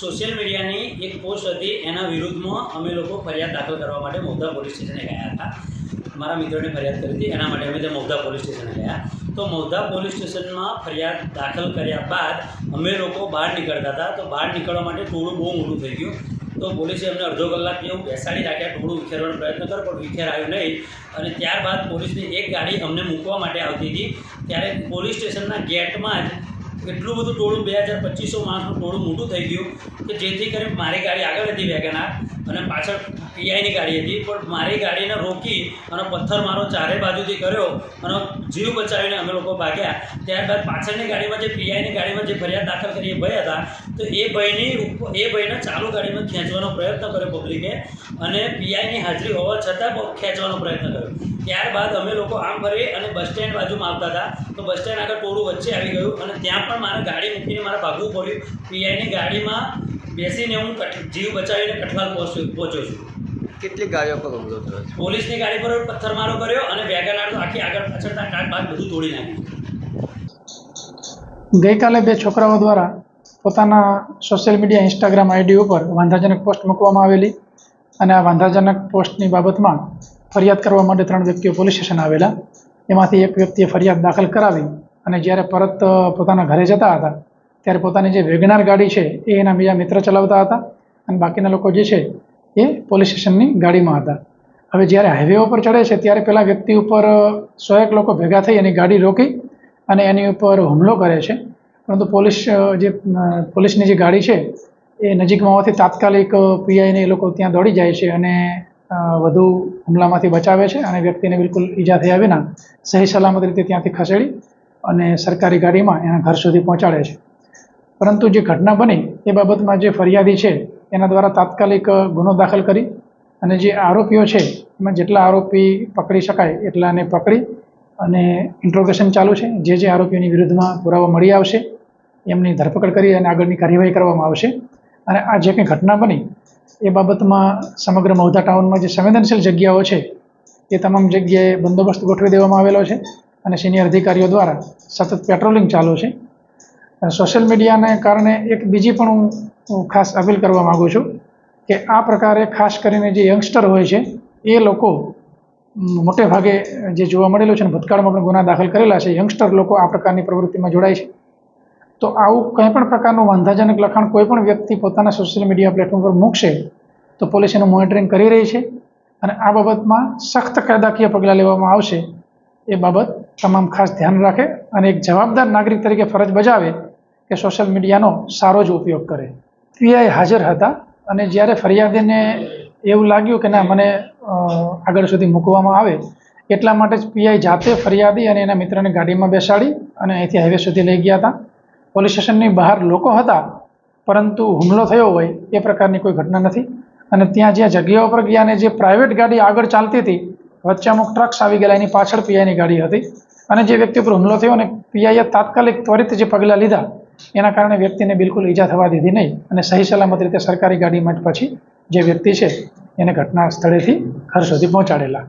Social મીડિયાની એક post હતી, એના વિરુદ્ધમાં અમે લોકો ફરિયાદ દાખલ કરવા માટે મોગદા પોલીસ સ્ટેશને ગયા હતા. મારા મિત્રોને ફરિયાદ કરી હતી, એના માટે અમે ત્યાં મૌધા પોલીસ સ્ટેશને ગયા. તો મોગદા પોલીસ સ્ટેશનમાં ફરિયાદ દાખલ કર્યા બાદ અમે લોકો બહાર નીકળતા હતા. તો બહાર નીકળવા માટે ટોળું બહુ મોટું થઈ ગયું. તો પોલીસે અમને અડધો કલાક જેવું બેસાડી રાખ્યા, ટોળું વિખેરવાનો પ્રયત્ન કર્યો, પણ વિખેર આવ્યું નહીં. અને ત્યારબાદ પોલીસની એક ગાડી અમને મૂકવા માટે આવતી હતી. ત્યારે પોલીસ સ્ટેશનના ગેટમાં જ એટલું બધું ટોળું બે હજાર પચીસો માણસનું ટોળું મોટું થઈ ગયું કે જેથી કરીને મારી ગાડી આગળ હતી વેગનાર. અને પાછળ પીઆઈની ગાડી હતી, પણ મારી ગાડીને રોકી અને પથ્થર મારો ચારે બાજુથી કર્યો અને જીવ બચાવીને અમે લોકો ભાગ્યા. ત્યારબાદ પાછળની ગાડીમાં જે પીઆઈની ગાડીમાં જે ફરિયાદ દાખલ કરી એ ભાઈ હતા. તો એ ભાઈની એ ભાઈને ચાલુ ગાડીમાં ખેંચવાનો પ્રયત્ન કર્યો પબ્લિકે અને પીઆઈની હાજરી હોવા છતાં ખેંચવાનો પ્રયત્ન કર્યો. ત્યારબાદ અમે લોકો આમ ફરી અને બસ સ્ટેન્ડ બાજુમાં આવતા હતા. તો બસ સ્ટેન્ડ આગળ ટોળું વચ્ચે આવી ગયું અને ત્યાં પણ મારે ગાડી મૂકીને મારે ભાગવું પડ્યું. પીઆઈની ગાડીમાં બેસીને હું જીવ બચાવીને કઠવાલ પહોંચ્યો પહોંચ્યો છું. કેટલી ગાડીઓ પર હુમલો થયો પોલીસની ગાડી પર પથ્થરમારો કર્યો અને વેગનાર તો આખી આગળ પાછળના કાચ બાદ બધું તોડી નાખ્યું. ગઈકાલે બે છોકરાઓ દ્વારા પોતાના સોશિયલ મીડિયા ઇન્સ્ટાગ્રામ આઈડી ઉપર વાંધાજનક પોસ્ટ મૂકવામાં આવેલી અને આ વાંધાજનક પોસ્ટની બાબતમાં ફરિયાદ કરવા માટે ત્રણ વ્યક્તિઓ પોલીસ સ્ટેશન આવેલા. એમાંથી એક વ્યક્તિએ ફરિયાદ દાખલ કરાવી અને જ્યારે પરત પોતાના ઘરે જતા હતા ત્યારે પોતાની જે વેગનાર ગાડી છે, એ એના બીજા મિત્ર ચલાવતા હતા અને બાકીના લોકો જે છે, એ પોલીસ સ્ટેશનની ગાડીમાં હતા. હવે જ્યારે હાઈવે ઉપર ચડે છે, ત્યારે પેલા વ્યક્તિ ઉપર સો એક લોકો ભેગા થઈ એની ગાડી રોકી અને એની ઉપર હુમલો કરે છે. પરંતુ પોલીસ જે પોલીસની જે ગાડી છે, એ નજીકમાં હોવાથી તાત્કાલિક પીઆઈને એ લોકો ત્યાં દોડી જાય છે અને વધુ હુમલામાંથી બચાવે છે અને વ્યક્તિને બિલકુલ ઈજા થયા વિના સહી સલામત રીતે ત્યાંથી ખસેડી અને સરકારી ગાડીમાં એના ઘર સુધી પહોંચાડે છે. પરંતુ જે ઘટના બની એ બાબતમાં જે ફરિયાદી છે, એના દ્વારા તાત્કાલિક ગુનો દાખલ કરી અને જે આરોપીઓ છે, એમાં જેટલા આરોપી પકડી શકાય એટલાને પકડી અને ઇન્ટ્રોગેશન ચાલુ છે. જે જે આરોપીઓની વિરુદ્ધમાં પુરાવા મળી આવશે, એમની ધરપકડ કરી અને આગળની કાર્યવાહી કરવામાં આવશે. અને આ જે કંઈ ઘટના બની, એ બાબતમાં સમગ્ર મૌધા ટાઉનમાં જે સંવેદનશીલ જગ્યાઓ છે, એ તમામ જગ્યાએ બંદોબસ્ત ગોઠવી દેવામાં આવેલો છે અને સિનિયર અધિકારીઓ દ્વારા સતત પેટ્રોલિંગ ચાલુ છે. સોશિયલ મીડિયાને કારણે એક બીજી પણ હું ખાસ અપીલ કરવા માગું છું કે આ પ્રકારે ખાસ કરીને જે યંગસ્ટર હોય છે, એ લોકો મોટે ભાગે જે જોવા મળેલું છે ને, ભૂતકાળમાં પણ ગુના દાખલ કરેલા છે યંગસ્ટર લોકો આ પ્રકારની પ્રવૃત્તિમાં જોડાય છે. તો આવું કંઈ પણ પ્રકારનું વાંધાજનક લખાણ કોઈ પણ વ્યક્તિ પોતાના સોશિયલ મીડિયા પ્લેટફોર્મ પર મૂકશે, તો પોલીસ એનું મોનિટરિંગ કરી રહી છે અને આ બાબતમાં સખ્ત કાયદાકીય પગલાં લેવામાં આવશે. એ બાબત તમામ ખાસ ધ્યાન રાખે અને એક જવાબદાર નાગરિક તરીકે ફરજ બજાવે કે સોશિયલ મીડિયાનો સારો જ ઉપયોગ કરે. પીઆઈ હાજર હતા અને જ્યારે ફરિયાદીને એવું લાગ્યું કે ના, મને આગળ સુધી મૂકવામાં આવે, એટલા માટે જ પીઆઈ જાતે ફરિયાદી અને એના મિત્રને ગાડીમાં બેસાડી અને અહીંથી હાઈવે સુધી લઈ ગયા હતા. પોલીસ સ્ટેશનની બહાર લોકો હતા, પરંતુ હુમલો થયો હોય એ પ્રકારની કોઈ ઘટના નથી. અને ત્યાં જ્યાં જગ્યાઓ પર ગયા અને જે પ્રાઇવેટ ગાડી આગળ ચાલતી હતી વચ્ચે અમુક ટ્રક્સ આવી ગયેલા, એની પાછળ પીઆઈની ગાડી હતી. અને જે વ્યક્તિ ઉપર હુમલો થયો અને પીઆઈએ તાત્કાલિક ત્વરિત જે પગલાં લીધા, એના કારણે વ્યક્તિને બિલકુલ ઈજા થવા દીધી નહીં અને સહી સલામત રીતે સરકારી ગાડીમાં જ પછી જે વ્યક્તિ છે, એને ઘટના સ્થળેથી ઘર સુધી પહોંચાડેલા.